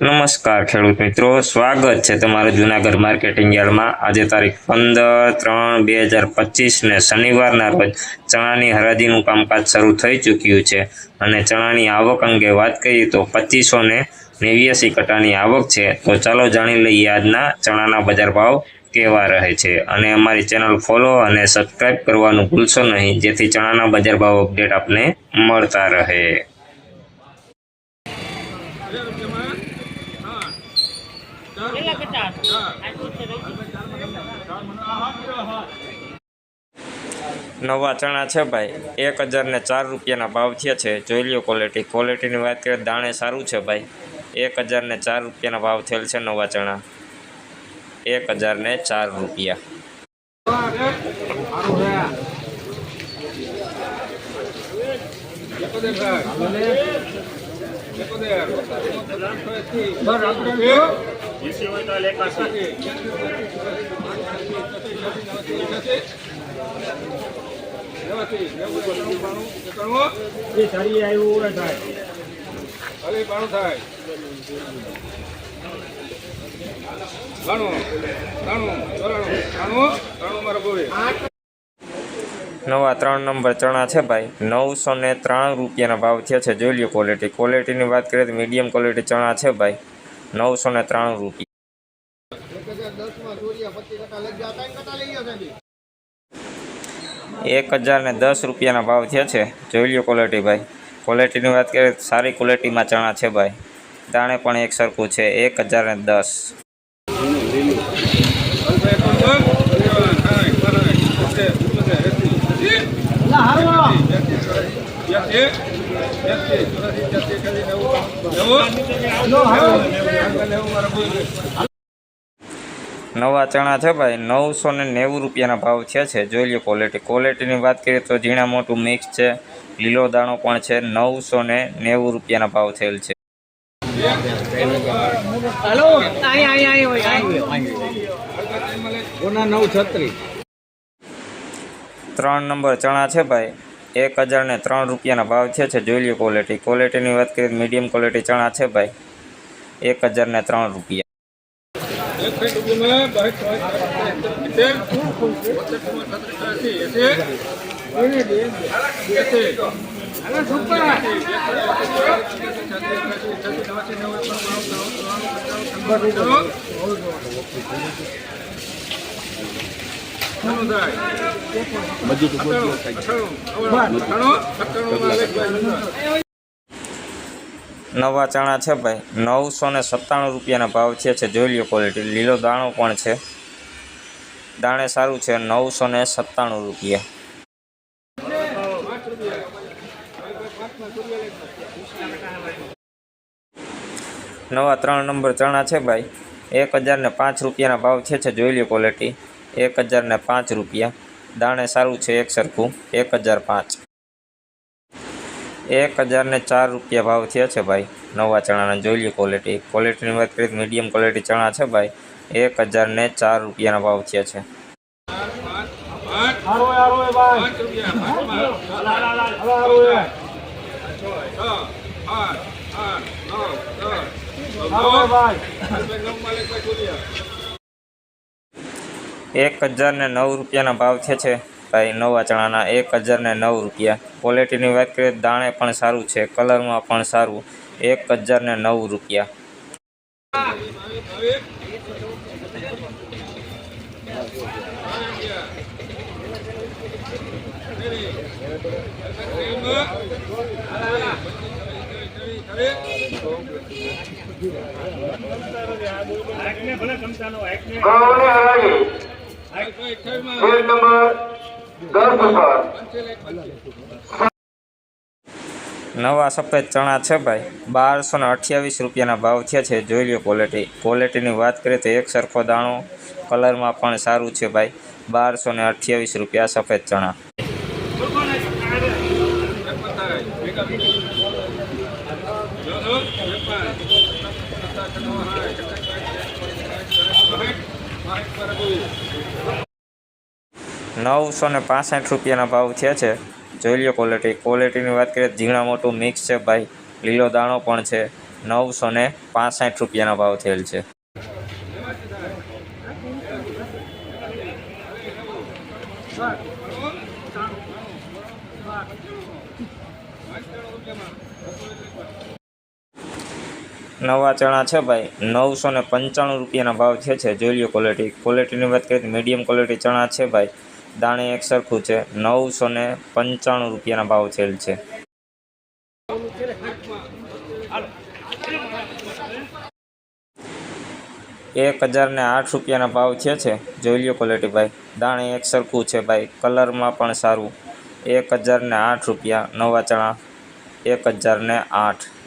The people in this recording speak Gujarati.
નમસ્કાર ખેડૂત મિત્રો, સ્વાગત છે તમારું જુનાગઢ માર્કેટિંગ યાર્ડમાં. આજે તારીખ પંદર ત્રણ બે હજાર પચીસને શનિવારના રોજ ચણાની હરાજીનું કામકાજ શરૂ થઈ ચૂક્યું છે. અને ચણાની આવક અંગે વાત કરીએ તો પચીસો ને નેવ્યાસી કટાની આવક છે. તો ચાલો જાણી લઈએ આજના ચણાના બજાર ભાવ કેવા રહે છે. અને અમારી ચેનલ ફોલો અને સબસ્ક્રાઈબ કરવાનું ભૂલશો નહીં, જેથી ચણાના બજાર ભાવ અપડેટ આપને મળતા રહે. નવા ચણા છે ભાઈ. એક હજાર ને ચાર રૂપિયાના ભાવ થયા છે. જોઈ લ્યો ક્વોલિટી ક્વોલિટીની વાત કરીએ દાણે સારું છે ભાઈ. એક હજાર ને ચાર રૂપિયાના ભાવ થયેલ છે નવા ચણા. એક હજાર ને ચાર રૂપિયા. એ સારી હોય થાય. અરે બાણું થાય. બાણું ત્રાણું ચોરાણું ત્રાણું ત્રાણું મારા ગોળે નવા ત્રણ નંબર ચણા છે ભાઈ. નવસો ને ત્રણ રૂપિયાના ભાવ થયા છે. જોઈ લો ક્વોલિટી ક્વોલિટીની વાત કરીએ તો મીડિયમ ક્વોલિટી ચણા છે ભાઈ. નવસો ને ત્રાણું રૂપિયા એક હજાર ને દસ રૂપિયાના ભાવ થયા છે જોઈ લ્યો ક્વોલિટી ભાઈ ક્વોલિટીની વાત કરીએ સારી ક્વોલિટીમાં ચણા છે ભાઈ દાણે પણ એક સરખું છે એક હજાર ને દસ નવા ચણા છે ભાઈ નવસો ને નેવું રૂપિયાના ભાવ છે છે. જોઈ લ્યો ક્વોલિટી ક્વોલિટીની વાત કરીએ તો ઝીણા મોટું મિક્સ છે. લીલો દાણો પણ છે. નવસો ને નેવું રૂપિયાના ભાવ થયેલ છે. ત્રણ નંબર ચણા છે ભાઈ. એક હજાર ને ત્રણ રૂપિયાના ભાવ છે. જોઈ લ્યો ક્વોલિટી ક્વોલિટીની વાત કરીએ મીડિયમ ક્વોલિટી ચણા છે ભાઈ. એક હજાર ને ત્રણ રૂપિયા એક નવા ચણા છે ભાઈ. નવસો ને સત્તાણું રૂપિયાના ભાવ છે છે. જોઈ લ્યો ક્વોલિટી લીલો દાણો પણ છે. દાણે સારું છે, નવસો ને સત્તાણું રૂપિયા. નવા ત્રણ નંબર ચણા છે ભાઈ. એક હજાર ને પાંચ રૂપિયાના ભાવ છે છે. જોઈ લ્યો ક્વોલિટી એક હજાર ને પાંચ રૂપિયા. દાણે સારું છે, એક સરખું. એક હજાર પાંચ. એક હજારને ચાર રૂપિયા ભાવ થયા છે ભાઈ. નવા ચણાના જોઈ લઈએ ક્વોલિટી ક્વોલિટીની વાત કરીએ મીડિયમ ક્વોલિટી ચણા છે ભાઈ. એક હજારને ચાર રૂપિયાના ભાવ થયા છે. એક હજારને નવ રૂપિયાના ભાવ થયા છે. ભાઈ નવા ચણાના એક હજાર ને નવ રૂપિયા. ક્વોલિટીની વાત કરીએ દાણે પણ સારું છે કલરમાં પણ સારું એક હજારને નવ રૂપિયા. ગૌરવની નવા સફેદ ચણા છે ભાઈ. બારસો ને અઠ્યાવીસ રૂપિયાના ભાવ થયા છે. જોઈ લો ક્વોલિટી ક્વોલિટીની વાત કરીએ તો એક સરખો દાણો કલરમાં પણ સારું છે ભાઈ. બારસો ને અઠ્યાવીસ રૂપિયા સફેદ ચણા. નવસો ને પાસઠ રૂપિયાના ભાવ થયા છે. જોઈ લો ક્વોલિટી ક્વોલિટીની વાત કરીએ ઝીણા મોટું મિક્સ છે ભાઈ. લીલો દાણો પણ છે. નવસો ને પાસઠ રૂપિયાના ભાવ થયેલ છે. નવા ચણા છે ભાઈ. નવસો ને પંચાણું રૂપિયાના ભાવ છે છે. જોઈ લો ક્વોલિટી ક્વોલિટીની વાત કરીએ મીડિયમ ક્વોલિટી ચણા છે ભાઈ. દાણે એક સરખું છે. નવસો ને પંચાણું રૂપિયાના ભાવ છેલ છે. એક હજાર ને આઠ રૂપિયાના ભાવ છે છે. જોઈ લ્યો ક્વોલિટી ભાઈ. દાણે એક સરખું છે ભાઈ. કલરમાં પણ સારું. એક હજાર ને આઠ રૂપિયા નવા ચણા. એક હજાર ને આઠ.